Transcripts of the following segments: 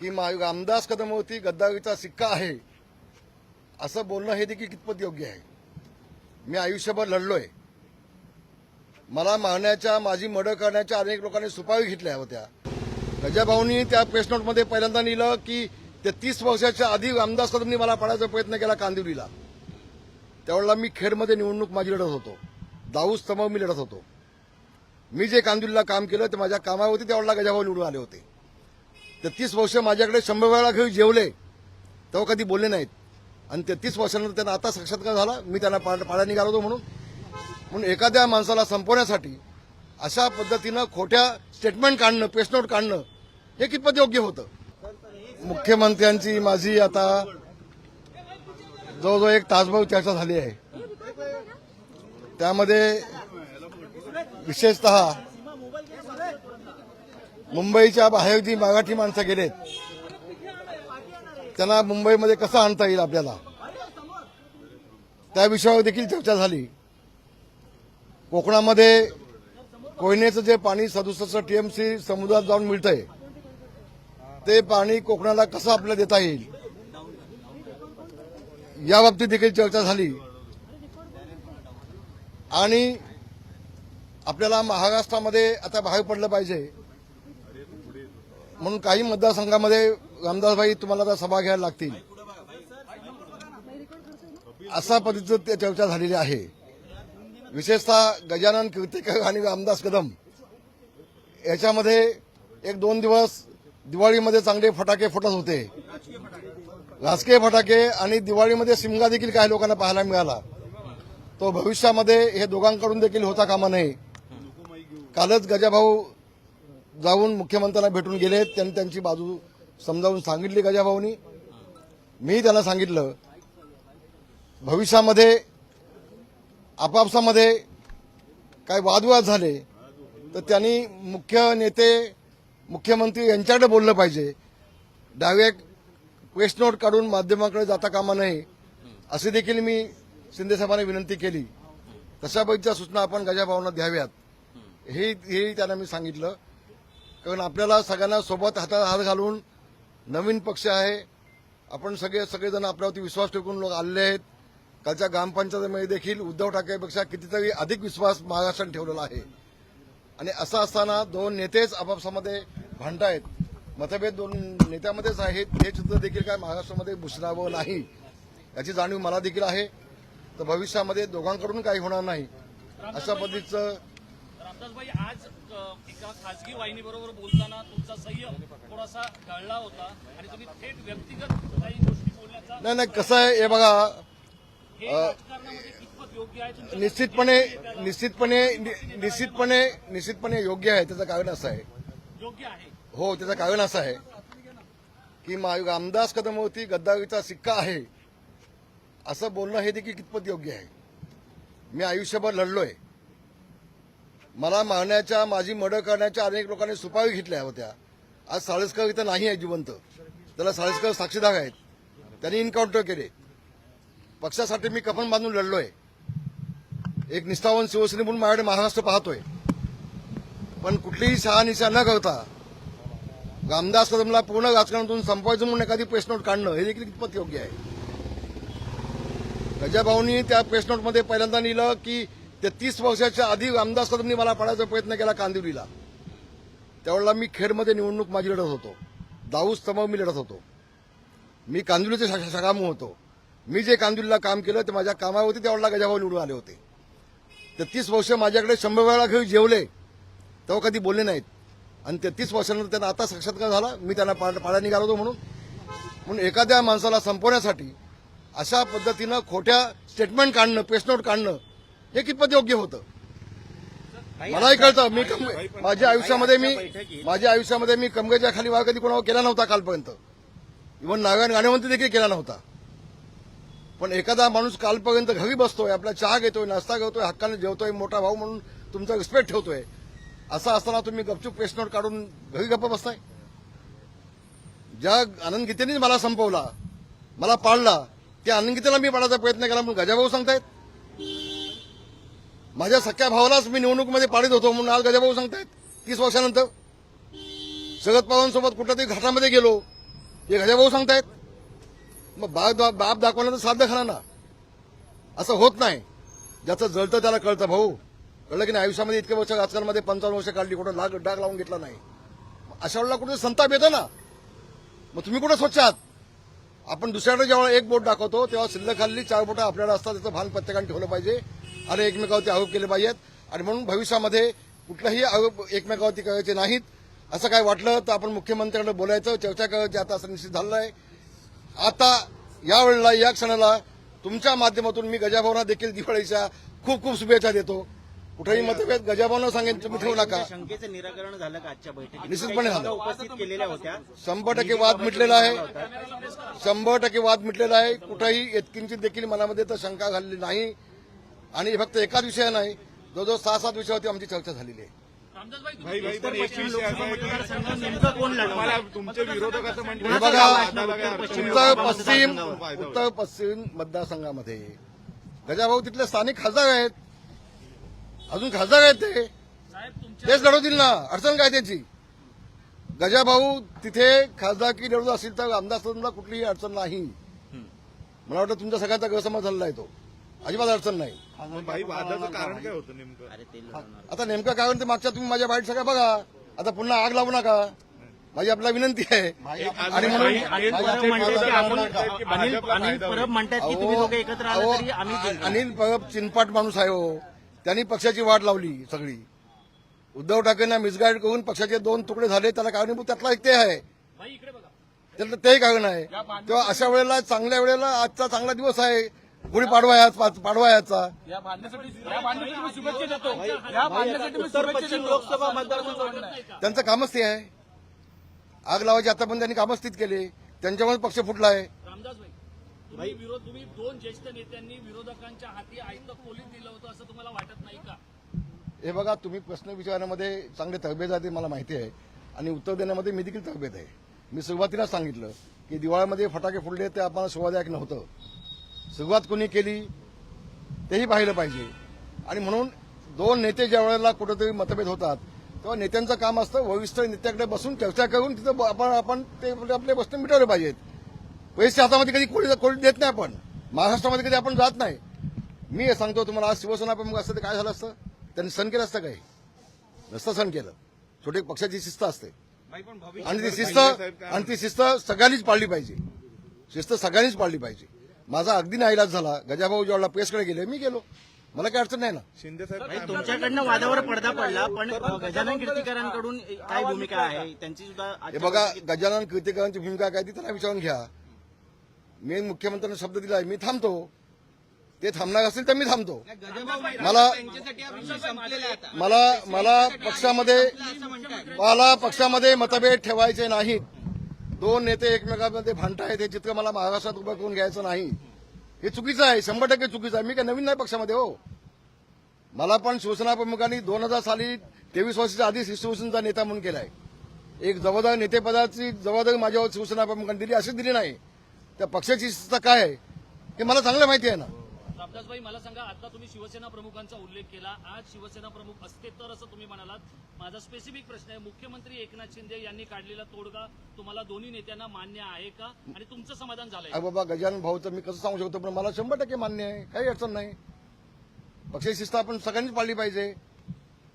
की मा कदम कदमवरती गद्दारीचा सिक्का आहे. असं बोलणं हे देखील कितपत योग्य आहे? मी आयुष्यभर लढलोय. मला मारण्याच्या माझी मर्डर करण्याच्या अनेक लोकांनी सुपारी घेतल्या होत्या. गजाभाऊंनी त्या प्रेस नोटमध्ये पहिल्यांदा लिहिलं की तेहतीस वर्षाच्या आधी रामदास कदमनी मला पाडायचा प्रयत्न केला कांदिवलीला. त्यावेळेला मी खेडमध्ये निवडणूक माझी लढत होतो. दाऊस स्तंभ मी लढत होतो. मी जे कांदिवलीला काम केलं ते माझ्या कामावरती त्यावेळेला गजाभाऊ निवडून आले होते. तेहतीस वर्ष माझ्याकडे शंभर वेळा घरी जेवले तेव्हा कधी बोलले नाहीत. आणि तेहतीस वर्षानंतर त्यांना आता साक्षात्कार झाला मी त्यांना पाड पाडा निघालो होतो म्हणून. म्हणून एखाद्या माणसाला संपवण्यासाठी अशा पद्धतीनं खोट्या स्टेटमेंट काढणं पेस्ट नोट काढणं हे कितपत योग्य होतं? मुख्यमंत्र्यांची माझी आता जवळजवळ एक तासभर चर्चा झाली आहे. त्यामध्ये विशेषतः मुंबईच्या बाहेर जी मराठी माणसं गेलेत त्यांना मुंबईमध्ये कसं आणता येईल आपल्याला? त्या विषयावर देखील चर्चा झाली. कोकणामध्ये कोयनेचं जे पाणी सदुसष्ट टीएमसी समुद्रात जाऊन मिळतंय ते पाणी कोकणाला कसं आपल्याला देता येईल? या बाबतीत देखील चर्चा झाली. आणि आपल्याला महाराष्ट्रामध्ये आता बाहेर पडलं पाहिजे. म्हणून काही मतदारसंघामध्ये रामदासभाई तुम्हाला आता सभा घ्यायला लागतील. असा पद्धतीचं चर्चा झालेली आहे. विशेषतः गजानन कीर्तिकर आणि रामदास कदम याच्यामध्ये एक दोन दिवस दिवाळीमध्ये चांगले फटाके फुटत होते. राजकीय फटाके आणि दिवाळीमध्ये शिमगा देखील काही लोकांना पाहायला मिळाला. तो भविष्यामध्ये हे दोघांकडून देखील होता कामा नये. कालच गजाभाऊ जाऊन मुख्यमंत्र्यांना भेटून गेले त्यांनी त्यांची बाजू समजावून सांगितली गजाभाऊनी मी त्यांना सांगितलं भविष्यामध्ये आपापसामध्ये काय वादविवाद झाले तर त्यांनी मुख्य नेते मुख्यमंत्री यांच्याकडे बोललं पाहिजे. डायरेक्ट क्वेस्ट नोट काढून माध्यमाकडे जाता कामा नये अशी देखील मी शिंदेसाहेबांना विनंती केली. तशा पद्धतीच्या सूचना आपण गजाभावांना द्याव्यात. हे हे त्यांना मी सांगितलं. कारण आपल्याला सगळ्यांना सोबत हातात हात घालून नवीन पक्ष आहे. आपण सगळे सगळेजण आपल्यावरती विश्वास ठेवून लोक आलेले आहेत. कालच्या ग्रामपंचायतीमध्ये देखील उद्धव ठाकरेपेक्षा कितीतरी अधिक विश्वास महाराष्ट्राने ठेवलेला आहे. आणि असं असताना दोन नेतेच आपापसामध्ये भांडतायत. मतभेद दोन नेत्यामध्येच आहेत. हे चित्र देखील काय महाराष्ट्रामध्ये भुसरावं नाही याची जाणीव मला देखील आहे. तर भविष्यामध्ये दोघांकडून काही होणार नाही. अशा पद्धतीचं आज एका खासगी वाहिनीबरोबर बोलताना तुमचा संयम थोडासा गळला होता आणि तुम्ही थेट व्यक्तिगत काही गोष्टी बोलण्याचा नाही नाही कसं आहे हे बघा निश्चितपणे निश्चितपणे निश्चितपणे निश्चितपणे योग्य आहे त्याचं कारण असं आहे. योग्य आहे. हो त्याचं कारण असं आहे की रामदास कदमवरती गद्दारीचा सिक्का आहे. असं बोलणं हे देखील कितपत योग्य आहे. मी आयुष्यभर लढलोय. मला मारण्याच्या माझी मर्डर करण्याच्या अनेक लोकांनी सुपावी घेतल्या होत्या. आज साळसकर इथं नाही आहे जिवंत. त्याला साळसकर साक्षीदार आहेत. त्यांनी इन्काउंटर केले. पक्षासाठी मी कफन बांधून लढलोय. एक निष्ठावान शिवसेने म्हणून माझ्याकडे महाराष्ट्र पाहतोय. पण कुठलीही शहानिशा न करता रामदास कदमला पूर्ण राजकारणातून संपवायचं म्हणून एखादी प्रेस नोट काढणं हे देखील कितपत योग्य आहे? गजाभाऊंनी त्या प्रेस नोटमध्ये पहिल्यांदा लिहिलं की तेहतीस वर्षाच्या आधी रामदास कदमनी मला पाडायचा प्रयत्न केला कांदिवलीला. त्यावेळेला मी खेडमध्ये निवडणूक माझी लढत होतो. दाऊस तमाव मी लढत होतो. मी कांदिवलीचे सकाम होतो. मी जे कांदिवलीला काम केलं ते माझ्या कामावरती त्यावेळेला गजाभाऊ निवडून आले होते. तेहतीस वर्ष माझ्याकडे शंभर वेळा घरी जेवले तेव्हा कधी बोलले नाहीत. आणि तेहतीस वर्षानंतर त्यांना आता साक्षात्कार झाला मी त्यांना पाड पाडा निघालो होतो म्हणून. म्हणून एखाद्या माणसाला संपवण्यासाठी अशा पद्धतीनं खोट्या स्टेटमेंट काढणं प्रेस नोट काढणं हे कितपत योग्य होतं? मलाही कळतं. मी माझ्या आयुष्यामध्ये मी माझ्या आयुष्यामध्ये मी कमगेच्या खाली वार कधी कोणावर केला नव्हता कालपर्यंत. इव्हन नागायण गाण्यावंती देखील केला नव्हता. पण एखादा माणूस कालपर्यंत घरी बसतोय आपला चहा घेतोय नाश्ता घेतोय हक्काने जेवतोय मोठा भाऊ म्हणून तुमचा रिस्पेक्ट ठेवतोय. असं असताना तुम्ही गपचूप प्रेस नोट काढून घरी गप्प बसताय? ज्या आनंद गीतेनेच मला संपवला मला पाळला त्या आनंद गीतेला मी पाडायचा प्रयत्न केला म्हणून गजाभाऊ सांगतायत माझ्या सख्या भावालाच मी निवडणुकीमध्ये पाडीत होतो म्हणून आज गजाभाऊ सांगतायत तीस वर्षानंतर. शरद पवारांसोबत कुठल्या तरी घाटामध्ये गेलो हे गजाभाऊ सांगतायत. मग बाप बाप दाखवलं तर साध्य खरा ना. असं होत नाही. ज्याचं जळतं त्याला कळतं भाऊ. कळलं की नाही आयुष्यामध्ये इतके वर्ष आजकालमध्ये पंचावन्न वर्ष काढली कुठं लाग डाग लावून घेतला नाही. अशा वेळेला कुठे संताप येतो ना. मग तुम्ही कुठं स्वच्छ आहात? आपण दुसऱ्याकडे जेव्हा एक बोट दाखवतो तेव्हा शिल्लक खाल्ली चार बोटं आपल्याला असतात त्याचं भान प्रत्येकाने ठेवलं पाहिजे. आणि एकमेकावरती आरोप केले पाहिजेत आणि म्हणून भविष्यामध्ये कुठलाही आरोप एकमेकावरती करायचे नाहीत. असं काय वाटलं तर आपण मुख्यमंत्र्यांकडे बोलायचं चर्चा करायची आता असं निश्चित झालं आहे. आता या वेळेला या क्षणाला तुमच्या माध्यमातून मी गजाभावना देखील दिवाळीच्या खूप खूप शुभेच्छा देतो. कुठेही मतभेद गजाभावना सांगेन तुम्ही ठेवू नका. शंकेचं निराकरण झालं का आजच्या बैठकीत? निश्चितपणे झालं. शंभर टक्के वाद मिटलेला आहे. शंभर टक्के वाद मिटलेला आहे. कुठेही येतकिंचित देखील मनामध्ये तर शंका घालली नाही. आणि हे फक्त एकाच विषय नाही जवळजवळ सहा सात विषयावरती आमची चर्चा झालेली आहे. तुमचे हे नाही. उत्तर पश्चिम उत्तर पश्चिम मतदारसंघामध्ये. गजाभाऊ तिथले स्थानिक खासदार आहेत. अजून खासदार आहेत ते. साहेब तुमच्या तेच लढवतील ना. अडचण काय त्यांची? गजाभाऊ तिथे खासदारकी लढवत असेल तर आमदार सदनला कुठलीही अडचण नाही. मला वाटतं तुमच्या सगळ्यांचा गैरसमज झालेला आहे तो. अजिबात अडचण नाही. पण भाई वादाचं कारण काय होतं नेमकं? अरे ते लढवणार आता नेमकं काय म्हणते मागच्या तुम्ही माझ्या बाईट सगळ्या बघा. आता पुन्हा आग लावू नका. माझी आपल्याला विनंती आहे. आणि म्हणून अनिल परब म्हणतात की आपण अनिल अनिल परब म्हणतात की तुम्ही दोघे एकत्र आला अहो, तरी आम्ही जिंकू. अनिल परब चिनपाट माणूस आहे हो. त्यांनी पक्षाची वाट लावली सगळी. उद्धव ठाकरेंना मिसगाईड करून पक्षाचे दोन तुकडे झाले त्याला कारणीभूत त्यातला एक ते आहे. भाई इकडे बघा. त्यातलं तेही कारण आहे. तेव्हा अशा वेळेला चांगल्या वेळेला आजचा चांगला दिवस आहे. गुढी पाडवा आहे आज, पाच- पाडवा लोकसभा मतदारसंघ त्यांचं कामच ते आहे. आग लावायची आता पण त्यांनी कामच तीच केले. त्यांच्यामुळे पक्ष फुटला आहे रामदासभाई तुम्ही विरोध तुम्ही दोन ज्येष्ठ नेत्यांनी विरोधकांच्या हाती आयतं पोलीस दिलं होतं असं तुम्हाला वाटत नाही का? हे बघा तुम्ही प्रश्न विचारण्यामध्ये चांगले तरबेज आहे ते मला माहिती आहे. आणि उत्तर देण्यामध्ये मी देखील तरबेज आहे. मी सुरुवातीला सांगितलं की दिवाळीमध्ये फटाके फुडले ते आम्हाला शोभादायक नव्हतं. सुरुवात कोणी केली तेही पाहिलं पाहिजे. आणि म्हणून दोन नेते ज्या वेळेला कुठेतरी मतभेद होतात तेव्हा नेत्यांचं काम असतं वरिष्ठ नेत्याकडे बसून चर्चा करून तिथं आपण आपण ते आपले प्रश्न मिटवले पाहिजेत. पैसे हातामध्ये कधी कोणी कोणी देत नाही आपण महाराष्ट्रामध्ये कधी आपण जात नाही. मी सांगतो तुम्हाला आज शिवसेना प्रमुख असतं ते काय झालं असतं? त्यांनी सण केलं असतं काही? नसतं सण केलं. छोटी पक्षाची शिस्त असते. आणि ती शिस्त आणि ती शिस्त सगळ्यांनीच पाळली पाहिजे. शिस्त सगळ्यांनीच पाळली पाहिजे. माझा अगदी नाईलाज झाला. गजाभाऊ ज्यावेळेला प्रेसकडे गेले मी गेलो. मला काही अडचण नाही ना. शिंदे साहेब भाई, तुमच्याकडनं वादावर पडदा पडला पण गजानन कीर्तिकरांकडून काय भूमिका आहे? त्यांची सुद्धा हे बघा गजानन कीर्तिकरांची भूमिका काय ती त्यांना विचारून घ्या. मी मुख्यमंत्र्यांना शब्द दिलाय मी थांबतो. ते थांबणार असतील तर मी थांबतो. मला मला मला पक्षामध्ये मला पक्षामध्ये मतभेद ठेवायचे नाहीत. दोन नेते एकमेकांमध्ये भांडतायत हे चित्र मला महाराष्ट्रात उभं करून घ्यायचं नाही. हे चुकीचं आहे शंभर टक्के चुकीचं आहे. मी काय नवीन नाही पक्षामध्ये हो. मला पण शिवसेना प्रमुखांनी दोन हजार साली तेवीस वर्षाच्या आधी शिवसेनेचा नेता म्हणून केलाय. एक जबाबदार नेतेपदाची जबाबदारी माझ्यावर शिवसेना प्रमुखांनी दिली अशीच दिली नाही. त्या पक्षाची शिस्त काय आहे हे मला चांगलं माहिती आहे ना. रामदासभाई मला सांगा आता तुम्ही शिवसेना प्रमुखांचा उल्लेख केला. आज शिवसेना प्रमुख असते तर असं तुम्ही म्हणालात. माझा स्पेसिफिक प्रश्न आहे. मुख्यमंत्री एकनाथ शिंदे यांनी काढलेला तोडगा तुम्हाला दोन्ही नेत्यांना मान्य आहे का? आणि तुमचं समाधान झालंय अरे बाबा गजानन भाऊ तर मी कसं सांगू शकतो पण मला शंभर टक्के मान्य आहे. काही अडचण नाही. पक्षाची शिस्त आपण सगळ्यांनीच पाळली पाहिजे.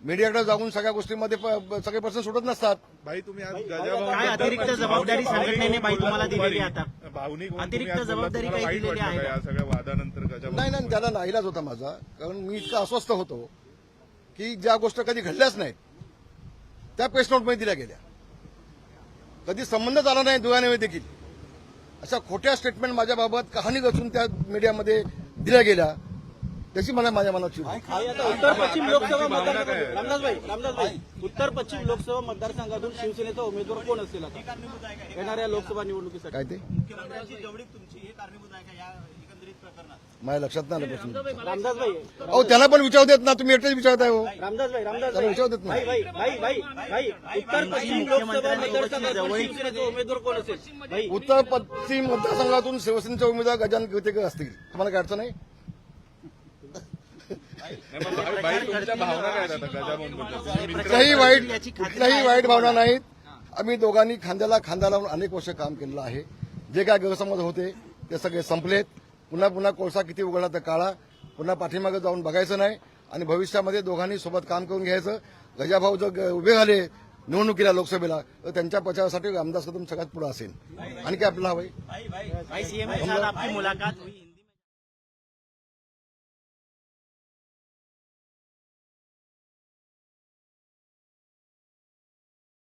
मीडियाकडे जाऊन सगळ्या गोष्टींमध्ये प- सगळे प्रश्न सुटत नसतात. भाई तुम्ही आज काय गजाभाऊ अतिरिक्त जबाबदारी संघटनेने बाई तुम्हाला दिलेली आहे आता. भावनिक होऊन अतिरिक्त जबाबदारी काही दिलेली आहे? या सगळ्या वादानंतर नाही नाही त्याला नाईलाज होता माझा. कारण मी इतका अस्वस्थ होतो की ज्या गोष्टी कधी घडल्याच नाहीत त्या प्रेस नोटमध्ये दिल्या गेल्या. कधी संबंधच आला नाही दुव्याने देखील. अशा खोट्या स्टेटमेंट माझ्याबाबत कहाणी रचून त्या मीडियामध्ये दिल्या गेल्या. त्याची मला माझ्या मनात चिड आहे. भाई, आता उत्तर पश्चिम लोकसभा मतदारसंघ रामदासभाई रामदासभाई उत्तर पश्चिम लोकसभा मतदारसंघातून शिवसेनेचा उमेदवार कोण असेल आता? येणाऱ्या लोकसभा निवडणुकीसाठी. काय ते? मुख्यमंत्र्यांची जवळीक तुमची हे कारणीभूत आहे का या एकंदरीत प्रकरणात? माझ्या लक्षात नाही आलं प्रश्न. रामदासभाई अहो त्याला पण विचारू देत ना तुम्ही एकटेच विचारताय हो. रामदासभाई त्याला रामदासभाई विचारू देत भाई नाही. भाई भाई भाई भाई उत्तर पश्चिम लोकसभा मतदारसंघातून शिवसेनेचा उमेदवार कोण असेल? भाई. उत्तर पश्चिम मतदारसंघातून शिवसेनेचे उमेदवार गजानन कीर्तिकर असतील. तुम्हाला काय अडचण आहे नाही, पण भाई- भाई तुमच्या भावना काय आहेत आता गजाभाऊंबद्दल तुम्ही मित्र कुठल्याही वाईट कुठल्याही वाईट भावना नाहीत. आम्ही दोघांनी खांद्याला खांदा लावून अनेक वर्ष काम केलेलं आहे. जे काय गैरसमज होते ते सगळे संपलेत. पुन्हा पुन्हा कोळसा किती उघडला तर काळा. पुन्हा पाठीमागे जाऊन बघायचं नाही. आणि भविष्यामध्ये दोघांनी सोबत काम करून घ्यायचं. गजाभाऊ जर ग- उभे झाले निवडणुकीला लोकसभेला तर त्यांच्या प्रचारासाठी रामदास कदम सगळ्यात पुढे असेल. आणि काय आपल्याला हवंय?